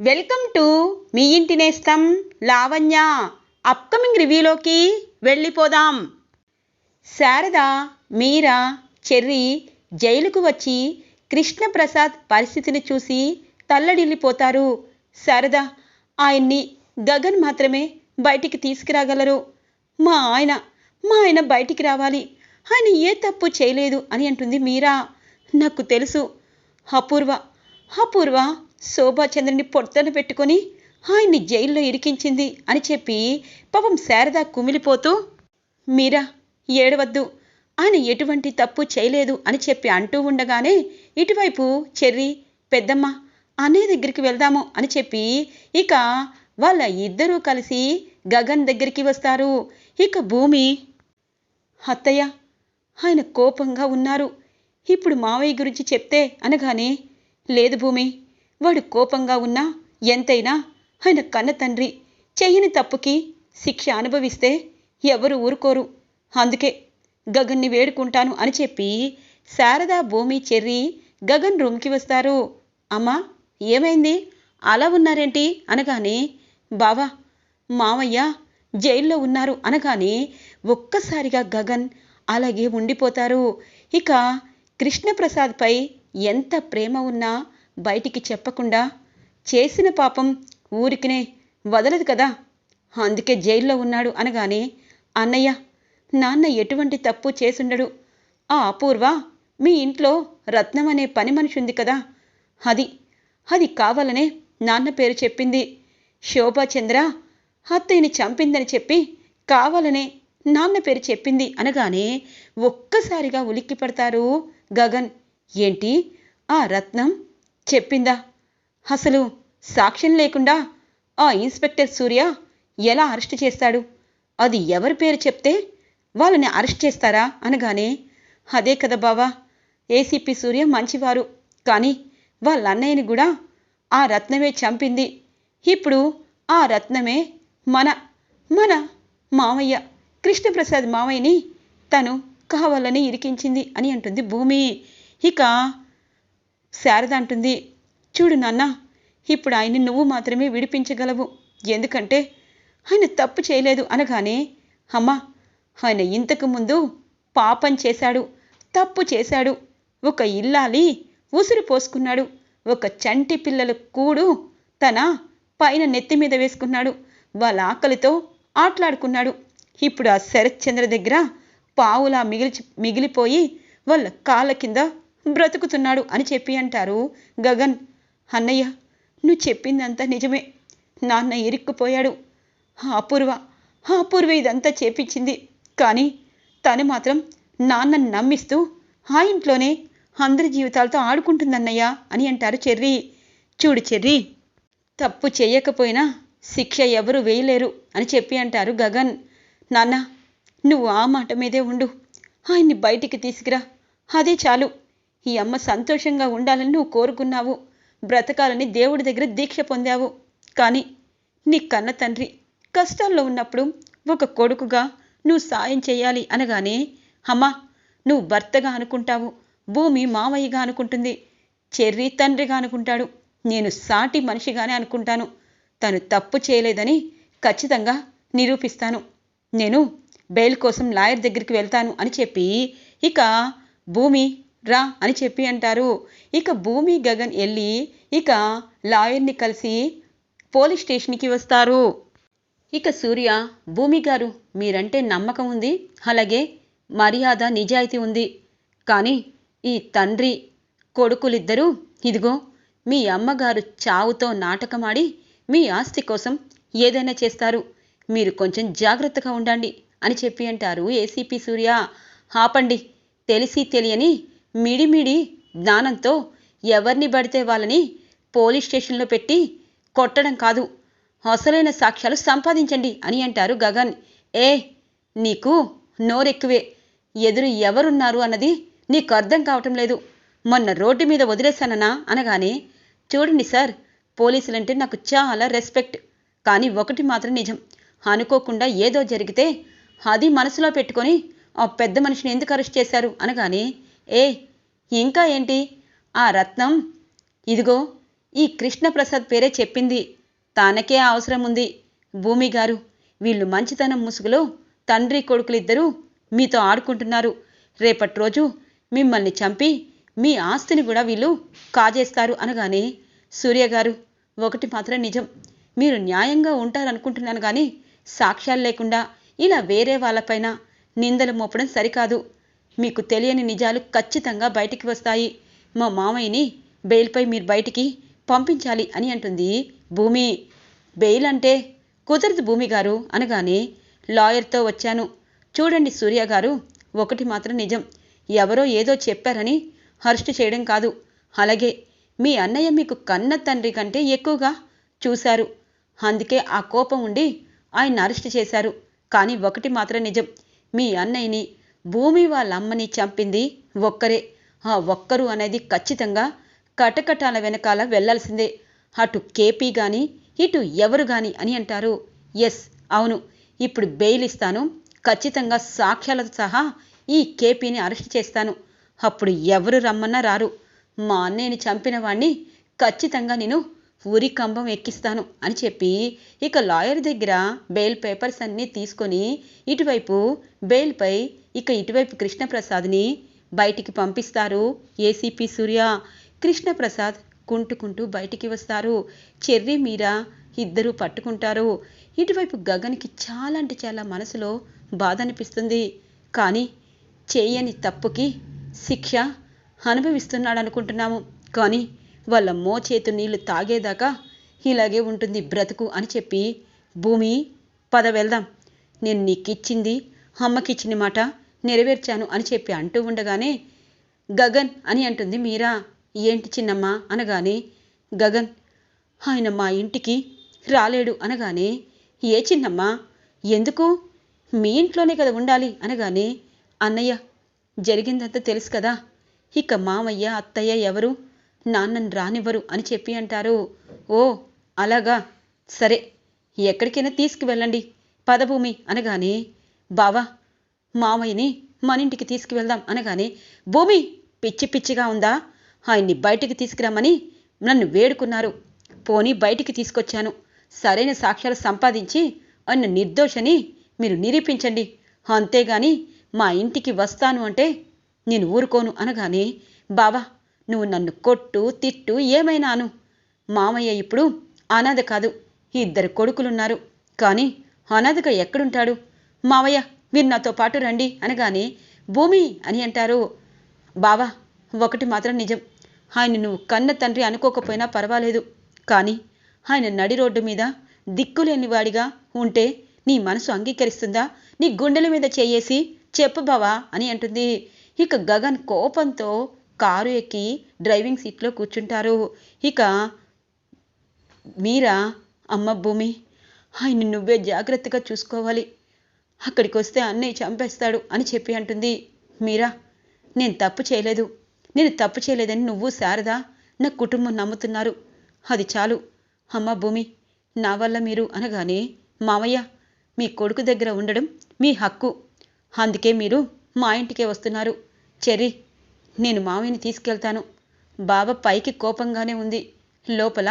Welcome to me ఇంటి నేస్తం Lavanya. Upcoming రివ్యూలోకి వెళ్ళిపోదాం. శారద మీరా చెర్రి జైలుకు వచ్చి కృష్ణప్రసాద్ పరిస్థితిని చూసి తల్లడిల్లిపోతారు. శారద ఆయన్ని గగన్ మాత్రమే బయటికి తీసుకురాగలరు. మా ఆయన మా ఆయన బయటికి రావాలి. ఆయన ఏ తప్పు చేయలేదు అని అంటుంది మీరా. నాకు తెలుసు. అపూర్వ అపూర్వ శోభాచంద్రుని పొట్టన పెట్టుకొని ఆయన్ని జైల్లో ఇరికించింది అని చెప్పి పాపం శారద కుమిలిపోతూ మీరా ఏడవద్దు. ఆయన ఎటువంటి తప్పు చేయలేదు అని చెప్పి అంటూ ఉండగానే ఇటువైపు చెర్రి పెద్దమ్మ అన్నయ్య దగ్గరికి వెళ్దాము అని చెప్పి ఇక వాళ్ళ ఇద్దరూ కలిసి గగన్ దగ్గరికి వస్తారు. ఇక భూమి అత్తయ్య ఆయన కోపంగా ఉన్నారు. ఇప్పుడు మావయ్య గురించి చెప్తే అనగానే లేదు భూమి వాడు కోపంగా ఉన్నా ఎంతైనా ఆయన కన్న తండ్రి చెయ్యని తప్పుకి శిక్ష అనుభవిస్తే ఎవరు ఊరుకోరు. అందుకే గగన్ని వేడుకుంటాను అని చెప్పి శారదా భూమి చెర్రి గగన్ రూమ్కి వస్తారు. అమ్మా ఏమైంది? అలా ఉన్నారేంటి? అనగానే బావా మామయ్య జైల్లో ఉన్నారు అనగానే ఒక్కసారిగా గగన్ అలాగే ఉండిపోతారు. ఇక కృష్ణప్రసాద్పై ఎంత ప్రేమ ఉన్నా బయటికి చెప్పకుండా చేసిన పాపం ఊరికినే వదలదు కదా. అందుకే జైల్లో ఉన్నాడు అనగానే అన్నయ్య నాన్న ఎటువంటి తప్పు చేసుండడు. ఆ అపూర్వ మీ ఇంట్లో రత్నం అనే పని మనిషి ఉంది కదా. అది అది కావాలనే నాన్న పేరు చెప్పింది. శోభాచంద్ర అత్తయ్యని చంపిందని చెప్పి కావాలనే నాన్న పేరు చెప్పింది అనగానే ఒక్కసారిగా ఉలిక్కి పడతారు గగన్. ఏంటి? ఆ రత్నం చెప్పిందా? అసలు సాక్ష్యం లేకుండా ఆ ఇన్స్పెక్టర్ సూర్య ఎలా అరెస్ట్ చేస్తాడు? అది ఎవరి పేరు చెప్తే వాళ్ళని అరెస్ట్ చేస్తారా అనగానే అదే కదా బావా ఏసీపీ సూర్య మంచివారు. కానీ వాళ్ళ అన్నయ్యని కూడా ఆ రత్నమే చంపింది. ఇప్పుడు ఆ రత్నమే మన మన మామయ్య కృష్ణప్రసాద్ మామయ్యని తను కావాలని ఇరికించింది అని అంటుంది భూమి. ఇక శారద అంటుంది చూడు నాన్న ఇప్పుడు ఆయన్ని నువ్వు మాత్రమే విడిపించగలవు. ఎందుకంటే ఆయన తప్పు చేయలేదు అనగానే అమ్మా ఆయన ఇంతకుముందు పాపం చేశాడు తప్పు చేశాడు. ఒక ఇల్లాలి ఉసురు పోసుకున్నాడు. ఒక చంటి పిల్లల కూడు తన పైన నెత్తి మీద వేసుకున్నాడు. వాళ్ళ ఆకలితో ఆటలాడుకున్నాడు. ఇప్పుడు ఆ శరత్చంద్ర దగ్గర పావులా మిగిలి మిగిలిపోయి వాళ్ళ కాళ్ళ కింద బ్రతుకుతున్నాడు అని చెప్పి అంటారు గగన్. అన్నయ్య నువ్వు చెప్పిందంతా నిజమే. నాన్న ఇరుక్కుపోయాడు. అపూర్వ అపూర్వ ఇదంతా చేపించింది. కానీ తను మాత్రం నాన్న నమ్మిస్తూ ఆ ఇంట్లోనే అందరి జీవితాలతో ఆడుకుంటుందన్నయ్య అని అంటారు చెర్రీ. చూడు చెర్రీ తప్పు చేయకపోయినా శిక్ష ఎవరు వేయలేరు అని చెప్పి అంటారు గగన్. నాన్న నువ్వు ఆ మాట మీదే ఉండు. ఆయన్ని బయటికి తీసుకురా. అదే చాలు. ఈ అమ్మ సంతోషంగా ఉండాలని నువ్వు కోరుకున్నావు. బ్రతకాలని దేవుడి దగ్గర దీక్ష పొందావు. కానీ నీ కన్న తండ్రి కష్టాల్లో ఉన్నప్పుడు ఒక కొడుకుగా నువ్వు సాయం చేయాలి అనగానే అమ్మా నువ్వు భర్తగా అనుకుంటావు. భూమి మామయ్యగా అనుకుంటుంది. చెర్రీ తండ్రిగా అనుకుంటాడు. నేను సాటి మనిషిగానే అనుకుంటాను. తను తప్పు చేయలేదని ఖచ్చితంగా నిరూపిస్తాను. నేను బెయిల్ కోసం లాయర్ దగ్గరికి వెళ్తాను అని చెప్పి ఇక భూమి రా అని చెప్పి అంటారు. ఇక భూమి గగన్ వెళ్ళి ఇక లాయర్ని కలిసి పోలీస్ స్టేషన్కి వస్తారు. ఇక సూర్య భూమి గారు మీరంటే నమ్మకం ఉంది. అలాగే మర్యాద నిజాయితీ ఉంది. కానీ ఈ తండ్రి కొడుకులిద్దరూ ఇదిగో మీ అమ్మగారు చావుతో నాటకమాడి మీ ఆస్తి కోసం ఏదైనా చేస్తారు. మీరు కొంచెం జాగ్రత్తగా ఉండండి అని చెప్పి అంటారు ఏసీపీ సూర్య. ఆపండి. తెలిసి తెలియని మిడిమిడి జ్ఞానంతో ఎవరిని పడితే వాళ్ళని పోలీస్ స్టేషన్లో పెట్టి కొట్టడం కాదు. అసలైన సాక్ష్యాలు సంపాదించండి అని అంటారు గగన్. ఏ నీకు నోరెక్కువే. ఎదురు ఎవరున్నారు అన్నది నీకు అర్థం కావటం లేదు. మొన్న రోడ్డు మీద వదిలేశానన్నా అనగానే చూడండి సార్ పోలీసులంటే నాకు చాలా రెస్పెక్ట్. కానీ ఒకటి మాత్రం నిజం. అనుకోకుండా ఏదో జరిగితే అది మనసులో పెట్టుకొని ఆ పెద్ద మనిషిని ఎందుకు అరెస్ట్ చేశారు అనగానే ఏ ఇంకా ఏంటి? ఆ రత్నం? ఇదిగో ఈ కృష్ణప్రసాద్ పేరే చెప్పింది. తనకే అవసరం ఉంది భూమి గారు వీళ్ళు మంచితనం ముసుగులో తండ్రి కొడుకులిద్దరూ మీతో ఆడుకుంటున్నారు. రేపటి రోజు మిమ్మల్ని చంపి మీ ఆస్తిని కూడా వీళ్ళు కాజేస్తారు అనగానే సూర్య గారు ఒకటి మాత్రం నిజం. మీరు న్యాయంగా ఉంటారనుకుంటున్నాను కానీ సాక్ష్యాలు లేకుండా ఇలా వేరే వాళ్ళపైన నిందలు మోపడం సరికాదు. మీకు తెలియని నిజాలు ఖచ్చితంగా బయటికి వస్తాయి. మా మామయ్యని బెయిల్పై మీరు బయటికి పంపించాలి అని అంటుంది భూమి. బెయిల్ అంటే కుదరదు భూమి గారు అనగానే లాయర్తో వచ్చాను. చూడండి సూర్య గారు ఒకటి మాత్రం నిజం. ఎవరో ఏదో చెప్పారని అరెస్ట్ చేయడం కాదు. అలాగే మీ అన్నయ్య మీకు కన్న తండ్రి కంటే ఎక్కువగా చూశారు. అందుకే ఆ కోపం ఉండి ఆయన అరెస్ట్ చేశారు. కానీ ఒకటి మాత్రం నిజం. మీ అన్నయ్యని భూమి వాళ్ళ అమ్మని చంపింది ఒక్కరే. ఆ ఒక్కరు అనేది ఖచ్చితంగా కటకటాల వెనకాల వెళ్ళాల్సిందే. అటు కేపీ గాని ఇటు ఎవరు గాని అని అంటారు. ఎస్ అవును. ఇప్పుడు బెయిల్ ఇస్తాను. ఖచ్చితంగా సాక్ష్యాలతో సహా ఈ కేపీని అరెస్ట్ చేస్తాను. అప్పుడు ఎవరు రమ్మన్నా రారు. మా అన్నయ్యని చంపిన వాణ్ణి ఖచ్చితంగా నేను ఊరి కంబం ఎక్కిస్తాను అని చెప్పి ఇక లాయర్ దగ్గర బెయిల్ పేపర్స్ అన్నీ తీసుకొని ఇటువైపు బెయిల్పై ఇక ఇటువైపు కృష్ణప్రసాద్ని బయటికి పంపిస్తారు ఏసీపీ సూర్య. కృష్ణప్రసాద్ కుంటుకుంటూ బయటికి వస్తారు. చెర్రీ మీరా ఇద్దరూ పట్టుకుంటారు. ఇటువైపు గగన్కి చాలా అంటే చాలా మనసులో బాధ అనిపిస్తుంది. కానీ చేయని తప్పుకి శిక్ష అనుభవిస్తున్నాడు అనుకుంటున్నాము కానీ వాళ్ళ మోచేతు నీళ్ళు తాగేదాకా ఇలాగే ఉంటుంది బ్రతుకు అని చెప్పి భూమి పద వెళ్దాం. నేను నీకిచ్చింది అమ్మకిచ్చిన మాట నెరవేర్చాను అని చెప్పి అంటూ ఉండగానే గగన్ అని అంటుంది మీరా. ఏంటి చిన్నమ్మ అనగానే గగన్ ఆయన మా ఇంటికి రాలేడు అనగానే ఏ చిన్నమ్మ ఎందుకు? మీ ఇంట్లోనే కదా ఉండాలి అనగానే అన్నయ్య జరిగిందంతా తెలుసు కదా. ఇక మామయ్య అత్తయ్య ఎవరు? నాన్నని రానివ్వరు అని చెప్పి అంటారు. ఓ అలాగా? సరే ఎక్కడికైనా తీసుకువెళ్ళండి పదభూమి అనగానే బావా మామయ్యని మన ఇంటికి తీసుకువెళ్దాం అనగానే భూమి పిచ్చి పిచ్చిగా ఉందా? ఆయన్ని బయటికి తీసుకురమ్మని నన్ను వేడుకున్నారు. పోనీ బయటికి తీసుకొచ్చాను. సరైన సాక్ష్యాలు సంపాదించి అన్న నిర్దోషని మీరు నిరూపించండి. అంతేగాని మా ఇంటికి వస్తాను అంటే నేను ఊరుకోను అనగానే బావా నువ్వు నన్ను కొట్టు తిట్టు ఏమైనాను? మామయ్య ఇప్పుడు అనాథ కాదు. ఇద్దరు కొడుకులున్నారు. కానీ అనాథగా ఎక్కడుంటాడు? మావయ్య మీరు నాతో పాటు రండి అనగానే భూమి అని అంటారు. బావా ఒకటి మాత్రం నిజం. ఆయన నువ్వు కన్న తండ్రి అనుకోకపోయినా పర్వాలేదు. కానీ ఆయన నడి రోడ్డు మీద దిక్కులేని వాడిగా ఉంటే నీ మనసు అంగీకరిస్తుందా? నీ గుండెల మీద చేయేసి చెప్పు బావా అని అంటుంది. ఇక గగన్ కోపంతో కారు ఎక్కి డ్రైవింగ్ సీట్లో కూర్చుంటారు. ఇక మీరా అమ్మ భూమి ఆయన నువ్వే జాగ్రత్తగా చూసుకోవాలి. అక్కడికి వస్తే అన్నయ్య చంపేస్తాడు అని చెప్పి అంటుంది. మీరా నేను తప్పు చేయలేదు. నేను తప్పు చేయలేదని నువ్వు శారదా నా కుటుంబం నమ్ముతున్నారు. అది చాలు. అమ్మ భూమి నా వల్ల మీరు అనగానే మామయ్య మీ కొడుకు దగ్గర ఉండడం మీ హక్కు. అందుకే మీరు మా ఇంటికే వస్తున్నారు. చెర్రీ నేను మామయ్యని తీసుకెళ్తాను. బావ పైకి కోపంగానే ఉంది. లోపల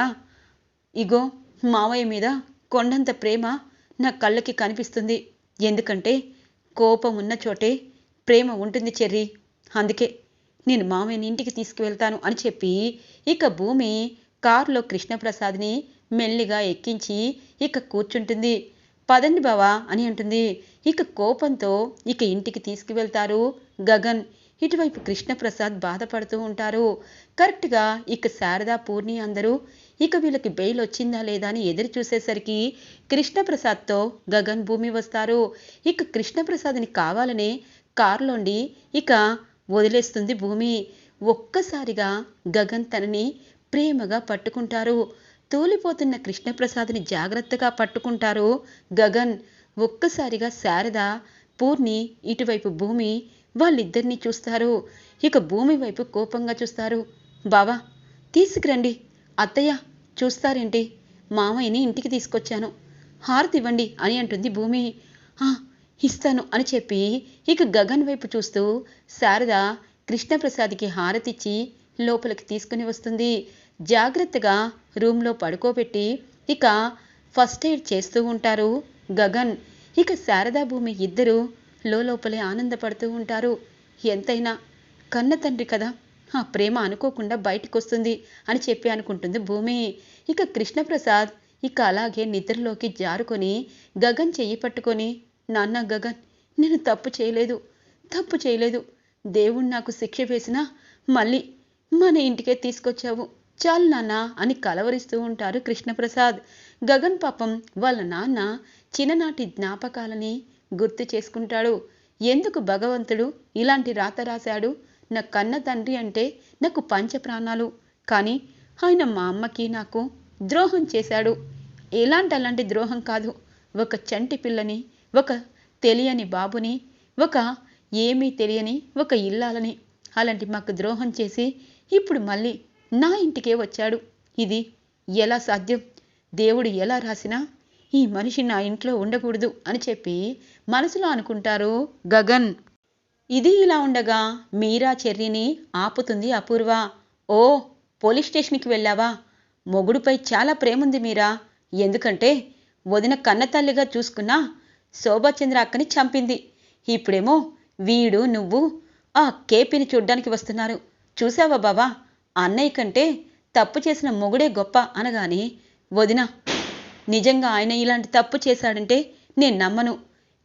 ఇగో మావయ్య మీద కొండంత ప్రేమ నా కళ్ళకి కనిపిస్తుంది. ఎందుకంటే కోపం ఉన్న చోటే ప్రేమ ఉంటుంది చెర్రీ. అందుకే నేను మామయ్యని ఇంటికి తీసుకువెళ్తాను అని చెప్పి ఇక భూమి కారులో కృష్ణప్రసాద్ని మెల్లిగా ఎక్కించి ఇక కూర్చుంటుంది. పదండి బావా అని అంటుంది. ఇక కోపంతో ఇక ఇంటికి తీసుకువెళ్తారు గగన్. ఇటువైపు కృష్ణప్రసాద్ బాధపడుతూ ఉంటారు. కరెక్ట్గా ఇక శారదా పూర్ణి అందరూ ఇక వీళ్ళకి బెయిల్ వచ్చిందా లేదా అని ఎదురు చూసేసరికి కృష్ణప్రసాద్తో గగన్ భూమి వస్తారు. ఇక కృష్ణప్రసాద్ని కావాలనే కారులోండి ఇక వదిలేస్తుంది భూమి. ఒక్కసారిగా గగన్ తనని ప్రేమగా పట్టుకుంటారు. తూలిపోతున్న కృష్ణప్రసాద్ని జాగ్రత్తగా పట్టుకుంటారు గగన్. ఒక్కసారిగా శారద పూర్ణి ఇటువైపు భూమి వాళ్ళిద్దరినీ చూస్తారు. ఇక భూమి వైపు కోపంగా చూస్తారు. బావా తీసుకురండి. అత్తయ్య చూస్తారేంటి? మామయ్యని ఇంటికి తీసుకొచ్చాను. హారతి ఇవ్వండి అని అంటుంది భూమి. ఇస్తాను అని చెప్పి ఇక గగన్ వైపు చూస్తూ శారద కృష్ణప్రసాద్కి హారతిచ్చి లోపలికి తీసుకుని వస్తుంది. జాగ్రత్తగా రూమ్లో పడుకోబెట్టి ఇక ఫస్ట్ ఎయిడ్ చేస్తూ ఉంటారు గగన్. ఇక శారదా భూమి ఇద్దరూ లోపలే ఆనందపడుతూ ఉంటారు. ఎంతైనా కన్న తండ్రి కదా. ఆ ప్రేమ అనుకోకుండా బయటకు వస్తుంది అని చెప్పి అనుకుంటుంది భూమి. ఇక కృష్ణప్రసాద్ ఇక అలాగే నిద్రలోకి జారుకొని గగన్ చెయ్యి పట్టుకొని నాన్న గగన్ నేను తప్పు చేయలేదు తప్పు చేయలేదు. దేవుడు నాకు శిక్ష వేసినా మళ్ళీ మన ఇంటికే తీసుకొచ్చావు. చాలు నాన్న అని కలవరిస్తూ ఉంటారు కృష్ణప్రసాద్. గగన్ పాపం వాళ్ళ నాన్న చిన్ననాటి జ్ఞాపకాలని గుర్తు చేసుకుంటాడు. ఎందుకు భగవంతుడు ఇలాంటి రాత రాశాడు? నా కన్న తండ్రి అంటే నాకు పంచ ప్రాణాలు కానీ ఆయన మా అమ్మకి నాకు ద్రోహం చేశాడు. ఎలాంటి అలాంటి ద్రోహం కాదు. ఒక చంటి పిల్లని ఒక తెలియని బాబుని ఒక ఏమీ తెలియని ఒక ఇల్లాలని. అలాంటి మాకు ద్రోహం చేసి ఇప్పుడు మళ్ళీ నా ఇంటికే వచ్చాడు. ఇది ఎలా సాధ్యం? దేవుడు ఎలా రాసినా ఈ మనిషి నా ఇంట్లో ఉండకూడదు అని చెప్పి మనసులో అనుకుంటారు గగన్. ఇది ఇలా ఉండగా మీరా చెర్రీని ఆపుతుంది అపూర్వ. ఓ పోలీస్ స్టేషన్కి వెళ్ళావా? మొగుడుపై చాలా ప్రేముంది మీరా. ఎందుకంటే వదిన కన్నతల్లిగా చూసుకున్న శోభాచంద్ర అక్కని చంపింది. ఇప్పుడేమో వీడు నువ్వు ఆ కేపీని చూడ్డానికి వస్తున్నారు. చూసావా బావా? అన్నయ్య కంటే తప్పు చేసిన మొగుడే గొప్ప అనగాని వదిన నిజంగా ఆయన ఇలాంటి తప్పు చేశాడంటే నేను నమ్మను.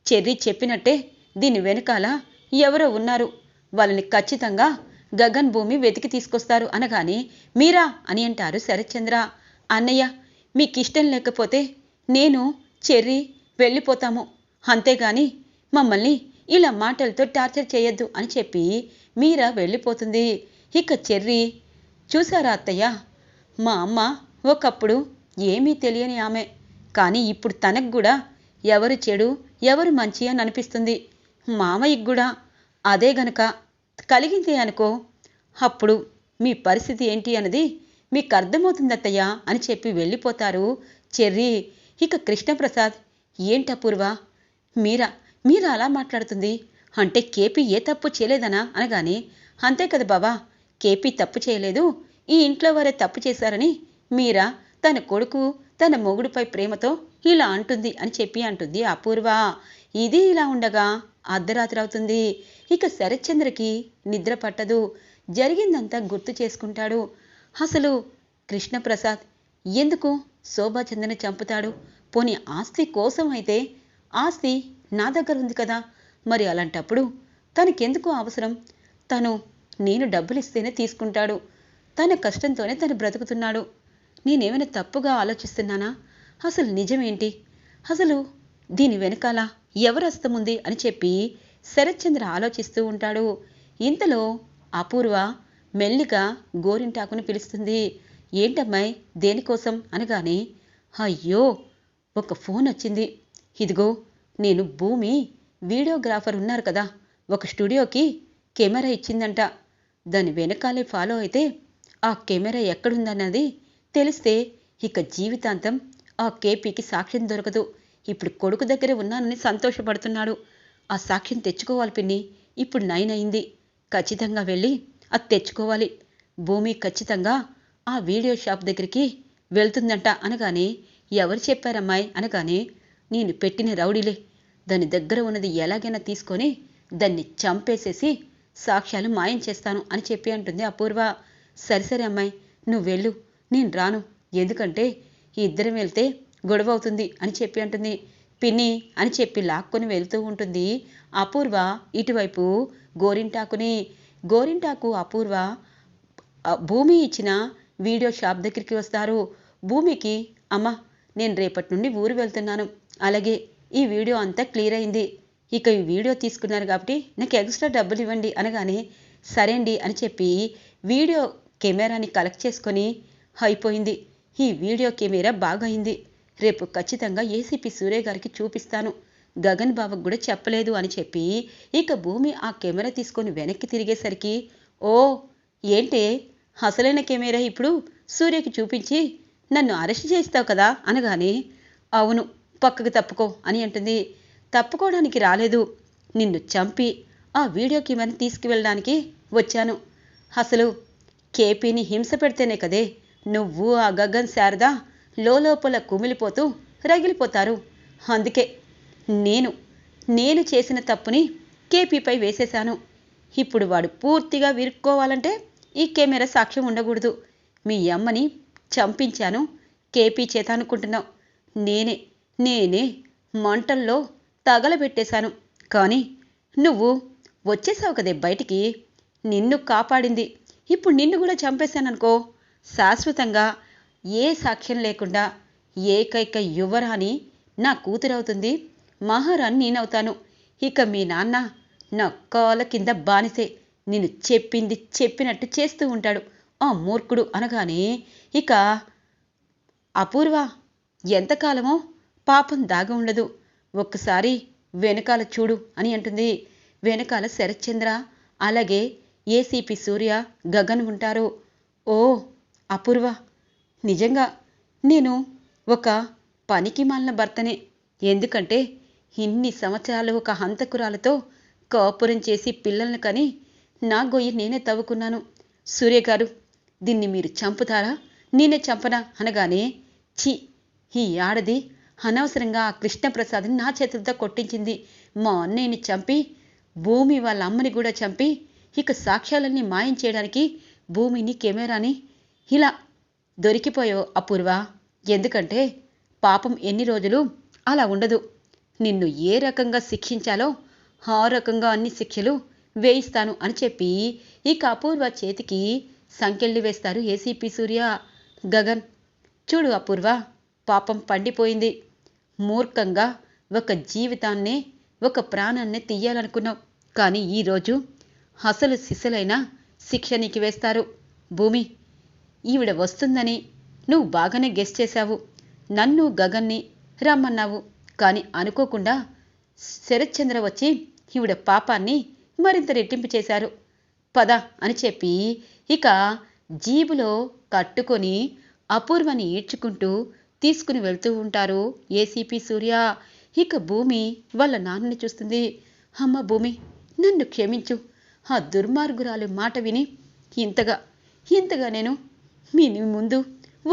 చెర్రీ చెప్పినట్టే దీని వెనకాల ఎవరో ఉన్నారు. వాళ్ళని ఖచ్చితంగా గగన్ భూమి వెతికి తీసుకొస్తారు అనగానే మీరా? అని అంటారు శరత్చంద్ర. అన్నయ్య మీకిష్టం లేకపోతే నేను చెర్రీ వెళ్ళిపోతాము. అంతేగాని మమ్మల్ని ఇలా మాటలతో టార్చర్ చేయొద్దు అని చెప్పి మీరా వెళ్ళిపోతుంది. ఇక చెర్రీ చూసారా అత్తయ్య మా అమ్మ ఒకప్పుడు ఏమీ తెలియని ఆమె. కానీ ఇప్పుడు తనకు కూడా ఎవరు చెడు ఎవరు మంచి అని అనిపిస్తుంది. మామయ్యకి కూడా అదే గనక కలిగింది అనుకో అప్పుడు మీ పరిస్థితి ఏంటి అన్నది మీకు అర్థమవుతుంది అత్తయ్య అని చెప్పి వెళ్ళిపోతారు చెర్రీ. ఇక కృష్ణప్రసాద్ ఏంటపూర్వ మీరా మీరా అలా మాట్లాడుతుంది? అంటే కేపీ ఏ తప్పు చేయలేదనా? అనగానే అంతే కదా బావా కేపీ తప్పు చేయలేదు. ఈ ఇంట్లో వారే తప్పు చేశారని మీరా తన కొడుకు తన మొగుడుపై ప్రేమతో ఇలా అంటుంది అని చెప్పి అంటుంది అపూర్వ. ఇది ఇలా ఉండగా అర్ధరాత్రి అవుతుంది. ఇక శరత్చంద్రకి నిద్ర పట్టదు. జరిగిందంతా గుర్తు చేసుకుంటాడు. అసలు కృష్ణప్రసాద్ ఎందుకు శోభాచంద్రని చంపుతాడు? పోనీ ఆస్తి కోసం అయితే ఆస్తి నా దగ్గర ఉంది కదా. మరి అలాంటప్పుడు తనకెందుకు అవసరం? తను నేను డబ్బులు ఇస్తేనే తీసుకుంటాడు. తన కష్టంతోనే తను బ్రతుకుతున్నాడు. నేనేమైనా తప్పుగా ఆలోచిస్తున్నానా? అసలు నిజమేంటి? అసలు దీని వెనకాల ఎవరు అస్తముంది అని చెప్పి శరత్చంద్ర ఆలోచిస్తూ ఉంటాడు. ఇంతలో అపూర్వ మెల్లిగా గోరింటాకుని పిలుస్తుంది. ఏంటమ్మాయి దేనికోసం? అనగానే అయ్యో ఒక ఫోన్ వచ్చింది. ఇదిగో నేను భూమి వీడియోగ్రాఫర్ ఉన్నారు కదా ఒక స్టూడియోకి కెమెరా ఇచ్చిందంట. దాని వెనకాలే ఫాలో అయితే ఆ కెమెరా ఎక్కడుందన్నది తెలిస్తే ఇక జీవితాంతం ఆ కేపీకి సాక్ష్యం దొరకదు. ఇప్పుడు కొడుకు దగ్గర ఉన్నానని సంతోషపడుతున్నాడు. ఆ సాక్ష్యం తెచ్చుకోవాలి పిన్ని. ఇప్పుడు నైన్ అయింది. ఖచ్చితంగా వెళ్ళి అది తెచ్చుకోవాలి. భూమి ఖచ్చితంగా ఆ వీడియో షాప్ దగ్గరికి వెళ్తుందంట అనగానే ఎవరు చెప్పారమ్మాయి? అనగానే నేను పెట్టిన రౌడీలే. దాని దగ్గర ఉన్నది ఎలాగైనా తీసుకొని దాన్ని చంపేసేసి సాక్ష్యాలు మాయం చేస్తాను అని చెప్పి అంటుంది అపూర్వ. సరే సరే అమ్మాయి నువ్వు వెళ్ళు. నేను రాను. ఎందుకంటే ఈ ఇద్దరం వెళ్తే గొడవ అవుతుంది అని చెప్పి అంటుంది. పిన్ని అని చెప్పి లాక్కొని వెళ్తూ ఉంటుంది. అపూర్వ ఇటువైపు గోరింటాకుని. గోరింటాకు అపూర్వ భూమి ఇచ్చిన వీడియో షాప్ దగ్గరికి వస్తారు. భూమికి అమ్మ నేను రేపటి నుండి ఊరు వెళ్తున్నాను. అలాగే ఈ వీడియో అంతా క్లియర్ అయింది. ఇక ఈ వీడియో తీసుకున్నారు కాబట్టి నాకు ఎక్స్ట్రా డబ్బులు ఇవ్వండి అనగానే సరే అండి అని చెప్పి వీడియో కెమెరాని కలెక్ట్ చేసుకొని అయిపోయింది. ఈ వీడియో కెమెరా బాగా అయింది రేపు ఖచ్చితంగా ఏసీపీ సూర్య గారికి చూపిస్తాను. గగన్ బాబుకు కూడా చెప్పలేదు అని చెప్పి ఇక భూమి ఆ కెమెరా తీసుకొని వెనక్కి తిరిగేసరికి ఓ ఏంటే? అసలైన కెమెరా ఇప్పుడు సూర్యకి చూపించి నన్ను అరెస్ట్ చేస్తావు కదా అనగానే అవును పక్కకు తప్పుకో అని అంటుంది. తప్పుకోవడానికి రాలేదు. నిన్ను చంపి ఆ వీడియో కెమెరాని తీసుకువెళ్ళడానికి వచ్చాను. అసలు కేపీని హింస పెడితేనే కదే. నువ్వు ఆ గగన్ శారదా లోపల కుమిలిపోతూ రగిలిపోతారు. అందుకే నేను నేను చేసిన తప్పుని కేపీపై వేసేశాను. ఇప్పుడు వాడు పూర్తిగా విరుక్కోవాలంటే ఈ కెమెరా సాక్ష్యం ఉండకూడదు. మీ అమ్మని చంపించాను. కేపీ చేత అనుకుంటున్నావు. నేనే నేనే మంటల్లో తగలబెట్టేశాను. కానీ నువ్వు వచ్చేసావు కదే బయటికి. నిన్ను కాపాడింది. ఇప్పుడు నిన్ను కూడా చంపేశాననుకో. శాశ్వతంగా ఏ సాక్ష్యం లేకుండా ఏకైక యువరాణి నా కూతురవుతుంది. మహారాణి నేనవుతాను. ఇక మీ నాన్న నా కాల కింద బానిసే. నేను చెప్పింది చెప్పినట్టు చేస్తూ ఉంటాడు. ఆ మూర్ఖుడు అనగానే ఇక అపూర్వ ఎంతకాలమో పాపం దాగి ఉండదు. ఒక్కసారి వెనకాల చూడు అని అంటుంది. వెనకాల శరత్చంద్ర అలాగే ఏసీపీ సూర్య గగన్ ఉంటారు. ఓ అపూర్వ నిజంగా నేను ఒక పనికి మాలిన భర్తనే. ఎందుకంటే ఇన్ని సంవత్సరాలు ఒక హంతకురాలతో కాపురం చేసి పిల్లల్ని కని నా గొయ్యి నేనే తవ్వుకున్నాను. సూర్య గారు దీన్ని మీరు చంపుతారా? నేనే చంపనా? అనగానే ఛీ! ఈ ఆడది అనవసరంగా ఆ కృష్ణప్రసాద్ని నా చేతులతో కొట్టించింది. మా అన్నయ్యని చంపి భూమి వాళ్ళ అమ్మని కూడా చంపి ఇక సాక్ష్యాలన్నీ మాయం చేయడానికి భూమిని కెమెరాని ఇలా దొరికిపోయావు అపూర్వ. ఎందుకంటే పాపం ఎన్ని రోజులు అలా ఉండదు. నిన్ను ఏ రకంగా శిక్షించాలో ఆ రకంగా అన్ని శిక్షలు వేయిస్తాను అని చెప్పి ఇక అపూర్వ చేతికి సంకెళ్ళు వేస్తారు ఏసీపీ సూర్య గగన్. చూడు అపూర్వ పాపం పండిపోయింది. మూర్ఖంగా ఒక జీవితాన్నే ఒక ప్రాణాన్ని తీయాలనుకున్నావు. కానీ ఈరోజు అసలు సిసలైన శిక్ష నీకు వేస్తారు. భూమి ఈవిడ వస్తుందని నువ్వు బాగానే గెస్ చేశావు. నన్ను గగన్ని రమ్మన్నావు. కానీ అనుకోకుండా శరత్చంద్ర వచ్చి ఈవిడ పాపాన్ని మరింత రెట్టింపు చేశారు. పద అని చెప్పి ఇక జీబులో కట్టుకొని అపూర్వని ఈడ్చుకుంటూ తీసుకుని వెళ్తూ ఉంటారు ఏసీపీ సూర్య. ఇక భూమి వాళ్ళ నాన్నని చూస్తుంది. అమ్మ భూమి నన్ను క్షమించు. ఆ దుర్మార్గురాలు మాట విని ఇంతగా ఇంతగా నేను మీ ముందు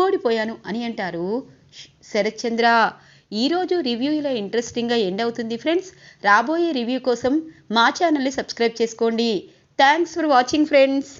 ఓడిపోయాను అని అంటారు శరత్చంద్ర. ఈరోజు రివ్యూ ఇలా ఇంట్రెస్టింగ్గా ఎండ్ అవుతుంది ఫ్రెండ్స్ రాబోయే రివ్యూ కోసం మా ఛానల్ని సబ్స్క్రైబ్ చేసుకోండి. Thanks for watching friends